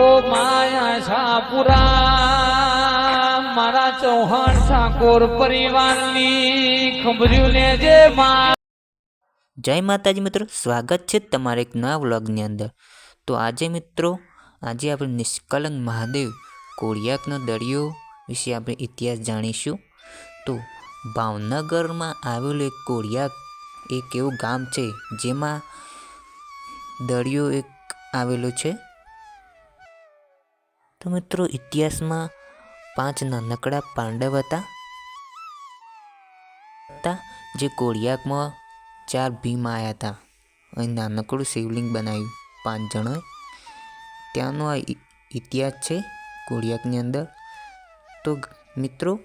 ઓ માયા શાહપુરા મારા ચૌહાણ ઠાકોર પરિવારની ખબર્યું ને જે જય માતાજી મિત્રો, સ્વાગત છે તમારા એક નવા વ્લોગની અંદર. તો આજે મિત્રો, આજે આપણે નિષ્કલંક મહાદેવ કોળિયાકનો દરિયો વિશે આપણે ઇતિહાસ જાણીશું. તો ભાવનગરમાં આવેલું એક કોળિયાક, એક એવું ગામ છે જેમાં દરિયો એક આવેલો છે. તો મિત્રો, ઇતિહાસમાં પાંચ નાનકડા પાંડવ હતા. હતા જે કોળિયાકમાં ચાર ભીમ આવ્યા હતા. અહીં નાનકડું શિવલિંગ બનાવ્યું પાંચ જણોએ. ત્યાંનો આ ઇતિહાસ છે કોળિયાકની અંદર. તો મિત્રો,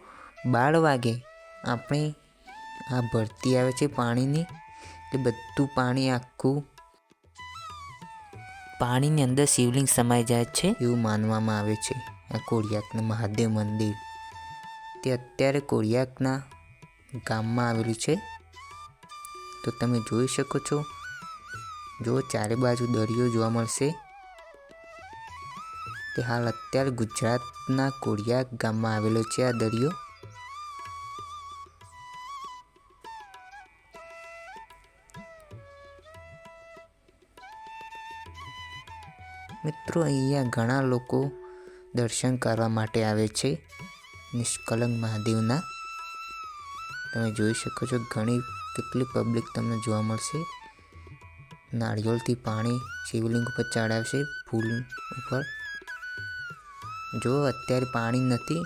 બાર વાગે આપણે આ ભરતી આવે છે પાણીની. એટલે બધું પાણી આખું પાણીની અંદર શિવલિંગ સમાઈ જાય છે. એવું માનવામાં આવે છે. આ કોળિયાકના મહાદેવ મંદિર. તે અત્યારે કોળિયાકના ગામમાં આવેલું છે. તો તમે જોઈ શકો છો. જો ચારે બાજુ દરિયો જોવા મળશે. તે હાલ અત્યારે ગુજરાતના કોળિયાક ગામમાં આવેલો છે આ દરિયો. મિત્રો, અહીંયા ઘણા લોકો દર્શન કરવા માટે આવે છે નિષ્કલંક મહાદેવના. તમે જોઈ શકો છો, ઘણી કેટલી પબ્લિક તમને જોવા મળશે. નાળિયેરથી પાણી, શિવલિંગ ઉપર ચડાવશે, ફૂલ ઉપર. જો અત્યારે પાણી નથી,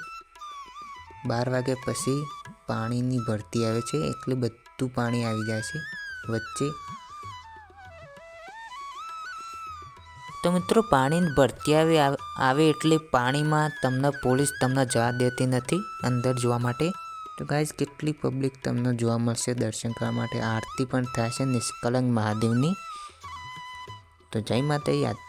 બાર વાગ્યા પછી પાણીની ભરતી આવે છે, એટલે બધું પાણી આવી જાય છે વચ્ચે. તો મિત્રો, પાણીની ભરતી આવે આવે એટલે પાણીમાં તમને પોલીસ તમને જવા દેતી નથી અંદર જોવા માટે. તો ગાઈઝ કેટલી પબ્લિક તમને જોવા મળશે દર્શન કરવા માટે? આરતી પણ છે નિષ્કલંક મહાદેવની. તો જય માતા આ